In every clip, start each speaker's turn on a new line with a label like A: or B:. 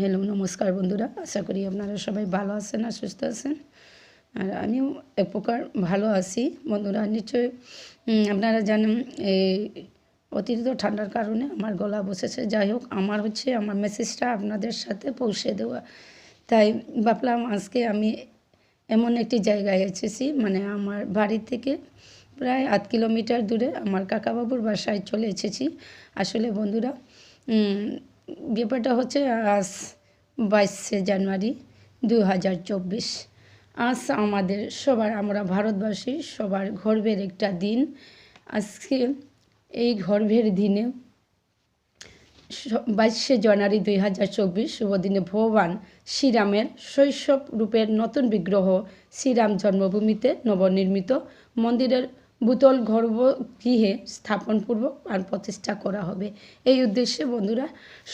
A: Hello, নমস্কার বন্ধুরা। আশা করি আপনারা সবাই ভালো আছেন আর সুস্থ আছেন। আর আমিও এক প্রকার ভালো আছি। বন্ধুরা, নিশ্চয়ই আপনারা জানেন, এই অতিরিক্ত ঠান্ডার কারণে আমার গলা বসেছে। যাই হোক, আমার হচ্ছে, আমার মেসেজটা আপনাদের সাথে পৌঁছে দেওয়া। তাই ভাবলাম আজকে আমি এমন একটি জায়গায় এসেছি মানে আমার বাড়ি থেকে প্রায় আধ কিলোমিটার দূরে আমার কাকাবাবুর বাসায় চলে এসেছি। আসলে বন্ধুরা ব্যাপারটা হচ্ছে আজ বাইশে জানুয়ারি দু হাজার চব্বিশ। আজ আমাদের সবার, আমরা ভারতবাসী, সবার গর্বের একটা দিন। আজকে এই গর্বের দিনে বাইশে জানুয়ারি দুই হাজার চব্বিশ শুভ দিনে ভগবান শ্রীরামের শৈশব রূপের নতুন বিগ্রহ শ্রীরাম জন্মভূমিতে নবনির্মিত মন্দিরের ভূতল গর্ভগৃহে স্থাপনপূর্বক প্রাণ প্রতিষ্ঠা করা হবে। এই উদ্দেশ্যে বন্ধুরা,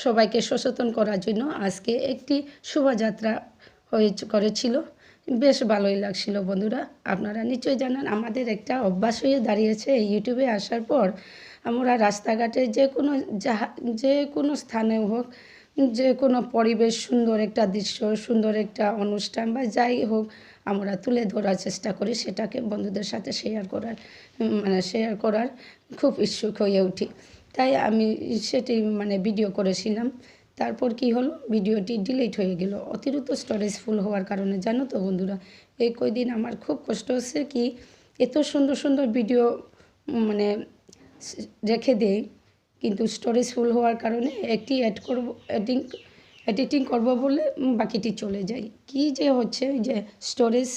A: সবাইকে সচেতন করার জন্য আজকে একটি শোভাযাত্রা হয়ে করেছিল। বেশ ভালোই লাগছিল বন্ধুরা। আপনারা নিশ্চয়ই জানেন, আমাদের একটা অভ্যাস হয়ে দাঁড়িয়েছে ইউটিউবে আসার পর। আমরা রাস্তাঘাটে যে কোনো যাহা, যে কোনো স্থানে হোক, যে কোনো পরিবেশ সুন্দর একটা দৃশ্য, সুন্দর একটা অনুষ্ঠান বা যাই হোক আমরা তুলে ধরার চেষ্টা করি, সেটাকে বন্ধুদের সাথে শেয়ার করার মানে শেয়ার করার খুব ইচ্ছুক হয়ে উঠি। তাই আমি সেটি মানে ভিডিও করেছিলাম। তারপর কি হলো? ভিডিওটি ডিলিট হয়ে গেল। অতিরিক্ত স্টোরেজ ফুল হওয়ার কারণে, জানো তো বন্ধুরা এই কয়দিন আমার খুব কষ্ট হচ্ছে কি, এত সুন্দর সুন্দর ভিডিও মানে রেখে দেই, কিন্তু স্টোরেজ ফুল হওয়ার কারণে একটি অ্যাড করব এডিং এডিটিং করব বলে বাকিটি চলে যায় কি যে হচ্ছে যে স্টোরেজ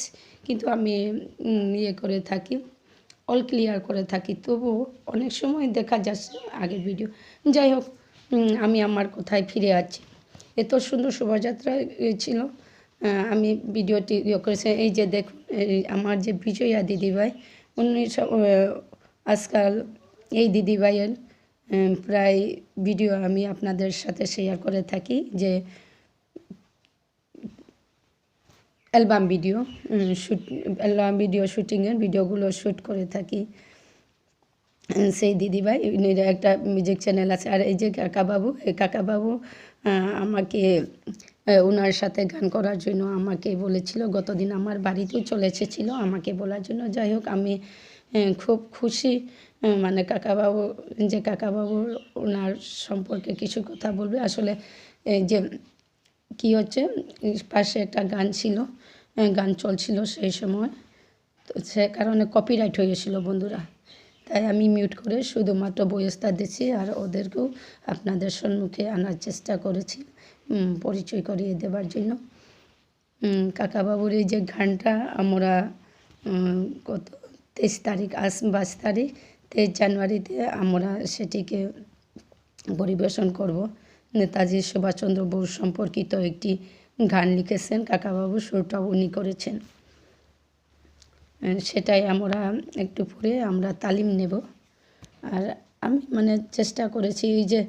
A: কিন্তু আমি ইয়ে করে থাকি অল ক্লিয়ার করে থাকি। তবুও অনেক সময় দেখা যাচ্ছে আগের ভিডিও যাই হোক আমি আমার কোথায় ফিরে আছি। এত সুন্দর শোভাযাত্রা ছিল। আমি ভিডিওটি ইয়ে করেছি। এই যে দেখুন আমার যে বিজয়া দিদিভাই, উনি সব আজকাল এই দিদিভাইয়ের প্রায় ভিডিও আমি আপনাদের সাথে শেয়ার করে থাকি যে album video shoot album video শ্যুটিংয়ের ভিডিওগুলো শ্যুট করে থাকি। সেই দিদিভাই একটা মিউজিক চ্যানেল আছে। আর এই যে কাকাবাবু, এই কাকাবাবু আমাকে ওনার সাথে গান করার জন্য আমাকে বলেছিল, গতদিন আমার বাড়িতেও চলে এসেছিল আমাকে বলার জন্য। যাই হোক, আমি খুব খুশি মানে কাকাবাবু, যে কাকাবাবু ওনার সম্পর্কে কিছু কথা বলবে। আসলে যে কি হচ্ছে পাশে একটা গান ছিল গান চলছিল সেই সময়। তো সে কারণে কপিরাইট হয়ে গেছিল বন্ধুরা। তাই আমি মিউট করে শুধুমাত্র বয়সটা দিচ্ছি আর ওদেরকেও আপনাদের সম্মুখে আনার চেষ্টা করেছি পরিচয় করিয়ে দেবার জন্য। কাকাবাবুর এই যে গানটা আমরা কত তেইশ তারিখ, আজ বাইশ তারিখ জানুয়ারিতে আমরা সেটিকে পরিবেশন করব। নেতাজি সুভাষচন্দ্র বোস সম্পর্কিত একটি গান লিখেছেন, কাকাবাবু সুরটাও উনি করেছেন। সেটাই আমরা একটু পরে আমরা তালিম নেব। আর আমি মানে চেষ্টা করেছি এই যে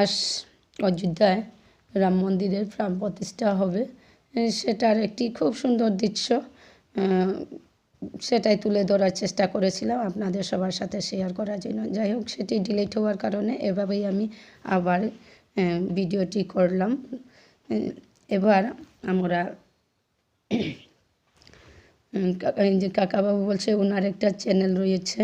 A: আস অযোধ্যায় রাম মন্দিরের প্রাণ প্রতিষ্ঠা হবে, সেটার একটি খুব সুন্দর দৃশ্য সেটাই তুলে ধরার চেষ্টা করেছিলাম আপনাদের সবার সাথে শেয়ার করার জন্য। যাই হোক, সেটি ডিলিট হওয়ার কারণে এভাবেই আমি আবার ভিডিওটি করলাম। এবার আমরা যে কাকাবাবু বলছে ওনার একটা চ্যানেল রয়েছে।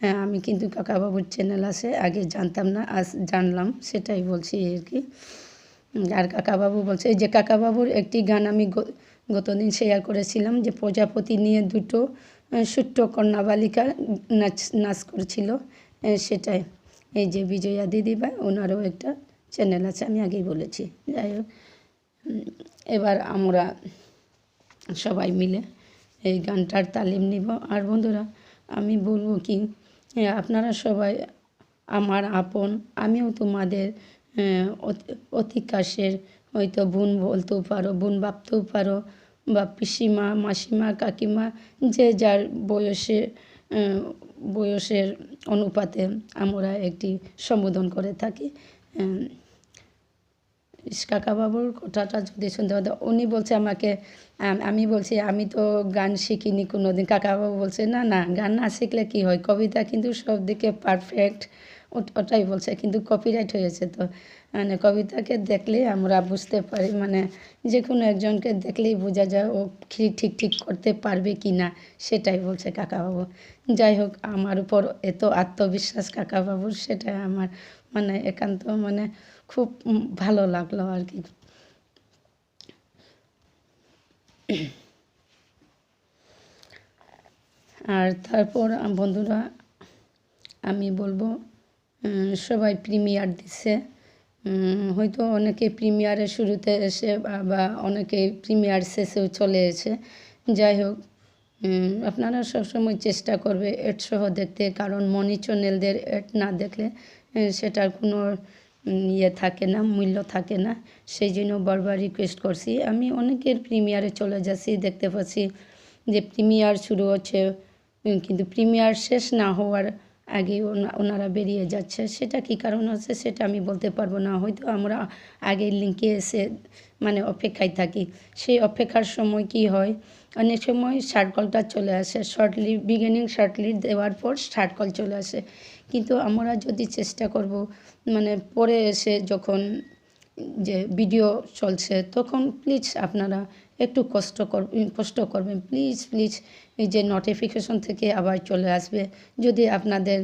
A: হ্যাঁ আমি কিন্তু কাকাবাবুর চ্যানেল আছে, আগে জানতাম না, আজ জানলাম, সেটাই বলছি আর কি। আর কাকাবাবু বলছে, এই যে কাকাবাবুর একটি গান আমি গতদিন শেয়ার করেছিলাম যে প্রজাপতি নিয়ে দুটো আহ, ছোট্ট কন্যা বালিকা নাচ নাচ করছিল সেটাই। এই যে বিজয়া দিদিভাই ওনারও একটা চ্যানেল আছে আমি আগেই বলেছি। যাই হোক এবার আমরা সবাই মিলে এই গানটার তালিম নিব। আর বন্ধুরা আমি বলব কি আপনারা সবাই আমার আপন আমিও তোমাদের আহ, অতি- অতি হয়তো বোন বলতেও পারো বোন ভাবতেও পারো বা পিসিমা, মাসিমা, কাকিমা যে যার বয়সে বয়সের অনুপাতে আমরা একটি সম্বোধন করে থাকি। কাকাবাবুর কথাটা যদি শুনতে হতো উনি বলছে আমাকে, আমি বলছি, আমি তো গান শিখিনি কোনো দিন কাকাবাবু বলছে, না না, গান না শিখলে কী হয়? কবিতা কিন্তু সব দিকে পারফেক্ট ওটাই বলছে, কিন্তু কপিরাইট হয়েছে তো। মানে কবিতাকে দেখলে আমরা বুঝতে পারি মানে যে কোনো একজনকে দেখলেই বোঝা যায় ও ঠিক ঠিক ঠিক করতে পারবে কি না, সেটাই বলছে কাকাবাবু। যাই হোক, আমার উপর এত আত্মবিশ্বাস কাকাবাবুর সেটা আমার মানে একান্ত মানে খুব ভালো লাগল আর কি। আর তারপর বন্ধুরা, আমি বলব সবাই প্রিমিয়ার দিচ্ছে হয়তো অনেকে প্রিমিয়ারের শুরুতে এসে বা- অনেকে প্রিমিয়ার শেষেও চলে এসে। যাই হোক আপনারা সবসময় চেষ্টা করবে এড সহ দেখতে, কারণ মনি চ্যানেলদের এড না দেখলে সেটার কোনো ইয়ে থাকে না, মূল্য থাকে না। সেই জন্য বারবার রিকোয়েস্ট করছি। আমি অনেকের প্রিমিয়ারে চলে যাচ্ছি, দেখতে পাচ্ছি যে প্রিমিয়ার শুরু হচ্ছে, কিন্তু প্রিমিয়ার শেষ না হওয়ার আগে ওনা- ওনারা বেরিয়ে যাচ্ছে। সেটা কী কারণ হচ্ছে সেটা আমি বলতে পারব না। হয়তো আমরা আগে লিঙ্কে এসে মানে অপেক্ষায় থাকি। সেই অপেক্ষার সময় কি হয়? অনেক সময় শার্ট কলটা চলে আসে। শর্টলি বিগিনিং শর্টলি দেওয়ার পর শার্ট কল চলে আসে। কিন্তু আমরা যদি চেষ্টা করব মানে পরে এসে যখন যে ভিডিও চলছে, তখন প্লিজ আপনারা একটু কষ্ট কর কষ্ট করবেন। প্লিজ প্লিজ এই যে নোটিফিকেশন থেকে আবার চলে আসবে। যদি আপনাদের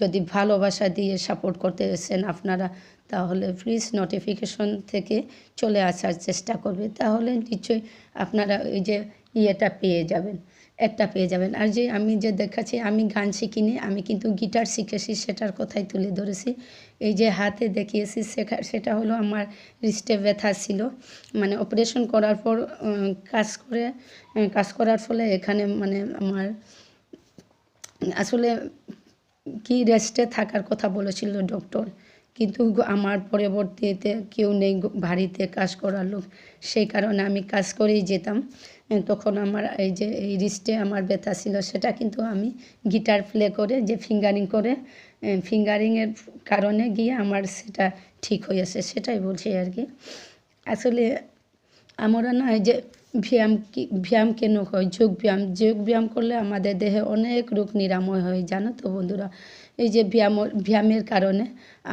A: যদি ভালোবাসা দিয়ে সাপোর্ট করতে এসেন আপনারা, তাহলে প্লিজ নোটিফিকেশন থেকে চলে আসার চেষ্টা করবে। তাহলে নিশ্চয়ই আপনারা এই যে ইয়েটা পেয়ে যাবেন। একটা পেয়ে যাবেন। আর যে আমি যে দেখাচ্ছি, আমি গান শিখিনি, আমি কিন্তু গিটার শিখেছি, সেটার কথাই তুলে ধরেছি। এই যে হাতে দেখিয়েছি, সেখা, সেটা হলো আমার রিস্টে ব্যথা ছিল। মানে অপারেশন করার পর কাজ করে কাজ করার ফলে এখানে মানে আমার আসলে কি রেস্টে থাকার কথা বলেছিল ডক্টর কিন্তু আমার পরবর্তীতে কেউ নেই বাড়িতে কাজ করার লোক। সেই কারণে আমি কাজ করেই যেতাম। তখন আমার এই যে, এই রিস্টে আমার ব্যথা ছিল, সেটা কিন্তু আমি গিটার প্লে করে, যে ফিঙ্গারিং করে ফিঙ্গারিংয়ের কারণে গিয়ে আমার সেটা ঠিক হয়েছে, সেটাই বলছি আর কি। আসলে আমরা না এই যে ব্যায়াম কি, ব্যায়াম কেন হয়? যোগ ব্যায়াম যোগ ব্যায়াম করলে আমাদের দেহে অনেক রোগ নিরাময় হয়, জানো তো বন্ধুরা? এই যে ব্যায়াম, ব্যায়ামের কারণে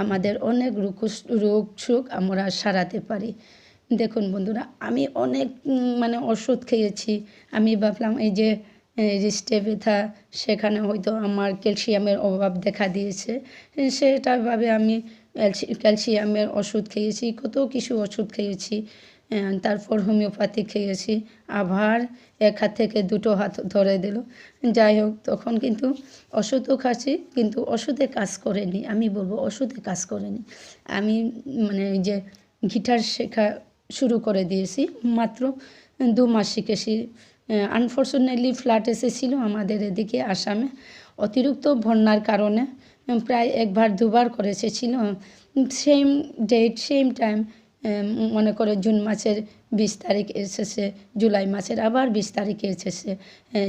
A: আমাদের অনেক রোগ রোগ সুখ আমরা সারাতে পারি। দেখুন বন্ধুরা, আমি অনেক মানে ওষুধ খেয়েছি। আমি ভাবলাম এই যে রিস্টে ব্যথা, সেখানে হয়তো আমার ক্যালসিয়ামের অভাব দেখা দিয়েছে। সেটাভাবে আমি ক্যালসিয়ামের ওষুধ খেয়েছি, কত কিছু ওষুধ খেয়েছি। তারপর হোমিওপ্যাথি খেয়েছি। আবার এক হাত থেকে দুটো হাত ধরে দিল। যাই হোক, তখন কিন্তু ওষুধও খাচ্ছি, কিন্তু ওষুধে কাজ করেনি। আমি বলব ওষুধে কাজ করেনি। আমি মানে যে গিটার শেখা শুরু করে দিয়েছি। মাত্র দু মাস শিখেছি। আনফর্চুনেটলি ফ্ল্যাট এসেছিল আমাদের এদিকে আসামে। অতিরিক্ত বন্যার কারণে প্রায় একবার দুবার করে এসেছিল। সেম ডেট সেম টাইম মনে করে জুন মাসের বিশ তারিখ এসেছে, জুলাই মাসের আবার বিশ তারিখে এসেছে।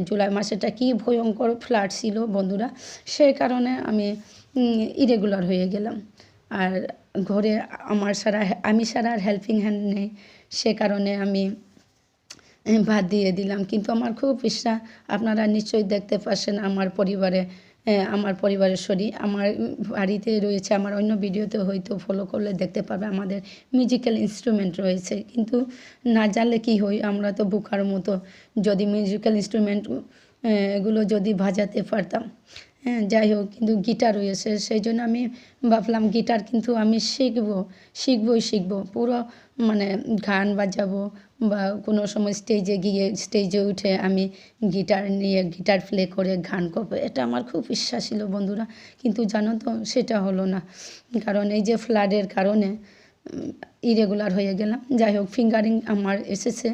A: জুলাই মাসেটা কি ভয়ঙ্কর ফ্লাড ছিল বন্ধুরা? সেই কারণে আমি ইরেগুলার হয়ে গেলাম। আর ঘরে আমার সারা, আমি সারা আর হেল্পিং হ্যান্ড নেই। সে কারণে আমি ভাত দিয়ে দিলাম। কিন্তু আমার খুব ইচ্ছা, আপনারা নিশ্চয়ই দেখতে পাচ্ছেন আমার পরিবারে আমার পরিবারের শরীর, আমার বাড়িতে রয়েছে, আমার অন্য ভিডিওতে হয়তো ফলো করলে দেখতে পাবে আমাদের মিউজিক্যাল ইনস্ট্রুমেন্ট রয়েছে। কিন্তু না জানলে কি হয়, আমরা তো বোকার মতো যদি মিউজিক্যাল ইনস্ট্রুমেন্ট এগুলো যদি বাজাতে পারতাম। হ্যাঁ যাই হোক, কিন্তু গিটার রয়েছে, সেই জন্য আমি ভাবলাম গিটার কিন্তু আমি শিখব, শিখবই শিখব। পুরো মানে গান বাজাবো বা কোনো সময় স্টেজে গিয়ে স্টেজে উঠে আমি গিটার নিয়ে, গিটার প্লে করে গান করব, এটা আমার খুব ইচ্ছা ছিল বন্ধুরা। কিন্তু জানো তো, সেটা হলো না। কারণ এই যে ফ্লাডের কারণে ইরেগুলার হয়ে গেলাম। যাই হোক ফিঙ্গারিং আমার এসেছে।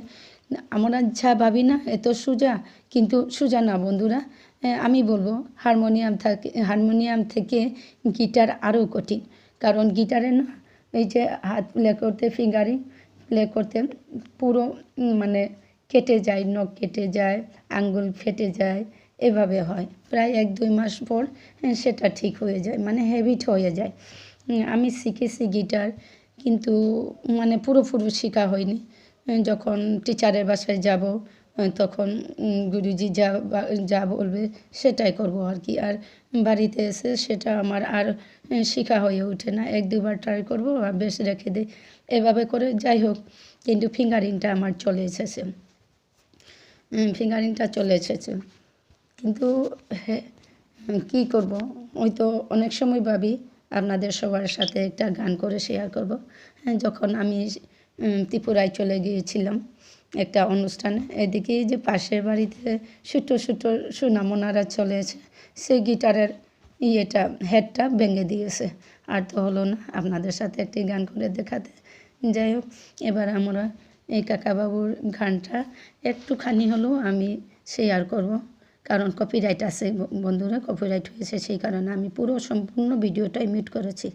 A: আমরা যা ভাবি না এত সোজা, কিন্তু সোজা না বন্ধুরা আমি বলব হারমোনিয়াম থাকে, হারমোনিয়াম থেকে গিটার আরও কঠিন। কারণ গিটারে না, এই যে হাত প্লে করতে ফিঙ্গারিং প্লে করতে পুরো মানে কেটে যায়, নখ কেটে যায়, আঙ্গুল ফেটে যায়, এভাবে হয়। প্রায় এক, দুই মাস পর সেটা ঠিক হয়ে যায় মানে হ্যাবিট হয়ে যায়। আমি শিখেছি গিটার, কিন্তু মানে পুরোপুরি শেখা হয়নি। যখন টিচারের বাসায় যাব
B: তখন গুরুজি যা যা বলবে সেটাই করব আর কি। আর বাড়িতে এসে সেটা আমার আর শেখা হয়ে ওঠে না। এক দুবার ট্রাই করব আর বেশ রেখে দিই। এভাবে করে যাই হোক, কিন্তু ফিঙ্গারিংটা আমার চলে এসেছে। ফিঙ্গারিংটা চলে এসেছে। কিন্তু হ্যাঁ কী করব? ওই তো অনেক সময় ভাবি, আপনাদের সবার সাথে একটা গান করে শেয়ার করব। হ্যাঁ যখন আমি ত্রিপুরায় চলে গিয়েছিলাম একটা অনুষ্ঠানে। এদিকে যে পাশের বাড়িতে ছোটো ছোটো সুনামোনারা চলে এসে সেই গিটারের ইয়েটা, হেডটা ভেঙে দিয়েছে। আর তো হলো না, আপনাদের সাথে একটি গান করে দেখাতে। যাই হোক, এবার আমরা এই কাকাবাবুর গানটা একটুখানি হলেও আমি শেয়ার করব। কারণ কপিরাইট আছে বন্ধুরা কপিরাইট হয়েছে, সেই কারণে আমি পুরো সম্পূর্ণ ভিডিওটাই মিউট করেছি।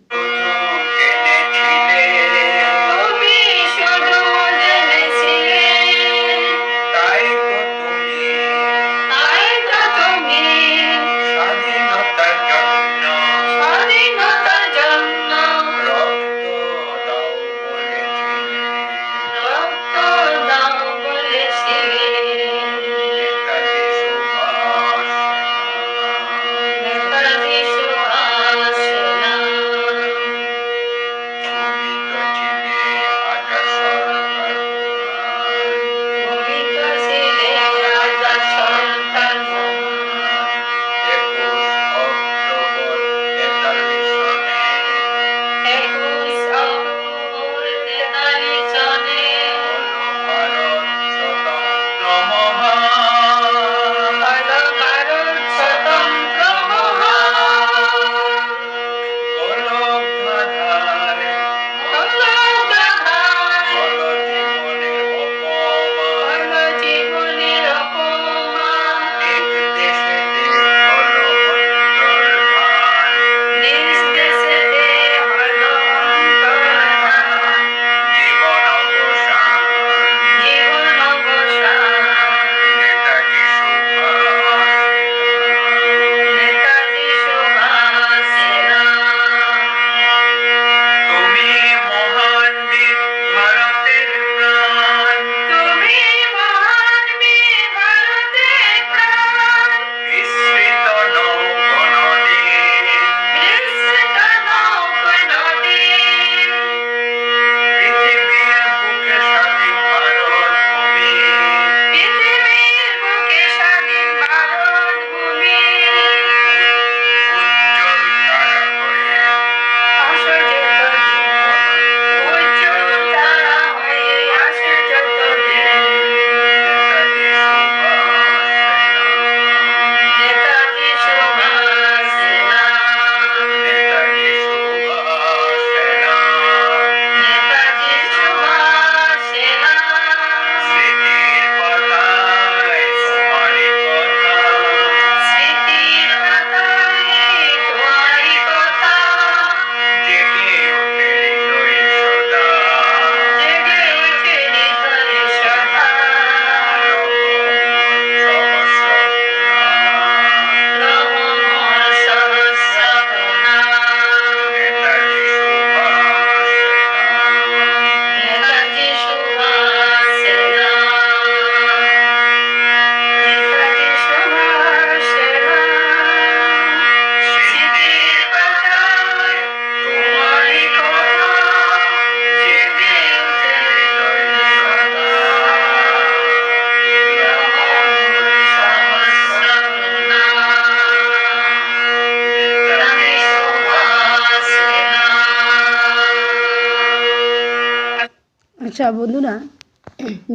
B: আচ্ছা বন্ধুরা,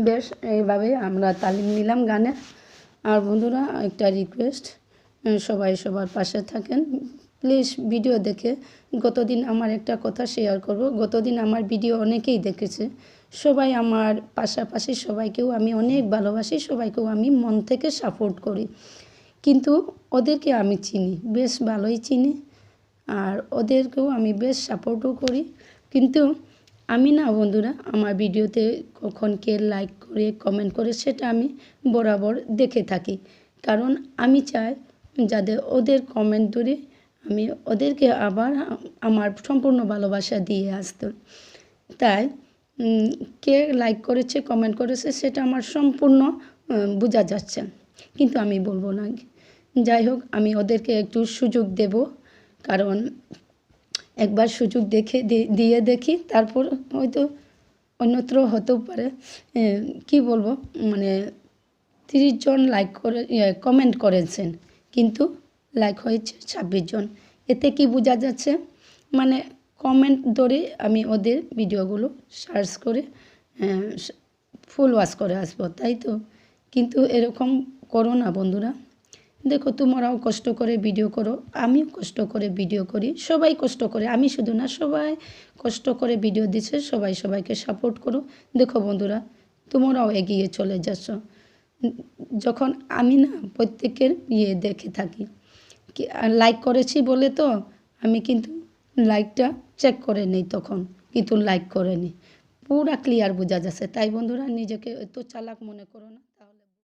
B: বেশ, এইভাবে আমরা তালিম নিলাম গানে। আর বন্ধুরা, একটা রিকোয়েস্ট সবাই সবার পাশে থাকেন। প্লিজ ভিডিও দেখে গতদিন আমার একটা কথা শেয়ার করব। গতদিন আমার ভিডিও অনেকেই দেখেছে। সবাই আমার পাশাপাশি সবাইকেও আমি অনেক ভালোবাসি, সবাইকেও আমি মন থেকে সাপোর্ট করি। কিন্তু ওদেরকে আমি চিনি, বেশ ভালোই চিনি। আর ওদেরকেও আমি বেশ সাপোর্টও করি। কিন্তু আমি না বন্ধুরা, আমার ভিডিওতে কখন কে লাইক করে কমেন্ট করে সেটা আমি বরাবর দেখে থাকি। কারণ আমি চাই যাদের, ওদের কমেন্ট ধরে আমি ওদেরকে আবার আমার সম্পূর্ণ ভালোবাসা দিয়ে আসতে। তাই কে লাইক করেছে কমেন্ট করেছে সেটা আমার সম্পূর্ণ
A: বোঝা যাচ্ছে। কিন্তু আমি বলব না। যাই হোক, আমি ওদেরকে একটু সুযোগ দেব। কারণ একবার সুযোগ দেখে দিয়ে দেখি, তারপর হয়তো অন্যত্র হতেও পারে। কি বলব? মানে তিরিশ জন লাইক করে কমেন্ট করেছেন, কিন্তু লাইক হয়েছে ছাব্বিশ জন। এতে কি বোঝা যাচ্ছে? মানে কমেন্ট ধরে আমি ওদের ভিডিওগুলো সার্চ করে ফুল ওয়াশ করে আসব, তাই তো? কিন্তু এরকম করো না বন্ধুরা। দেখো, তোমরাও কষ্ট করে ভিডিও করো, আমিও কষ্ট করে ভিডিও করি, সবাই কষ্ট করে, আমি শুধু না, সবাই কষ্ট করে ভিডিও দিচ্ছে, সবাই সবাইকে সাপোর্ট করো। দেখো বন্ধুরা, তোমরাও এগিয়ে চলে যাচ্ছ। যখন আমি না প্রত্যেকের ইয়ে দেখে থাকি লাইক করেছি বলে তো আমি কিন্তু লাইকটা চেক করে নিই তখন, কিন্তু লাইক করে নিই। পুরা ক্লিয়ার বোঝা যাচ্ছে। তাই বন্ধুরা, নিজেকে এত চালাক মনে করো না।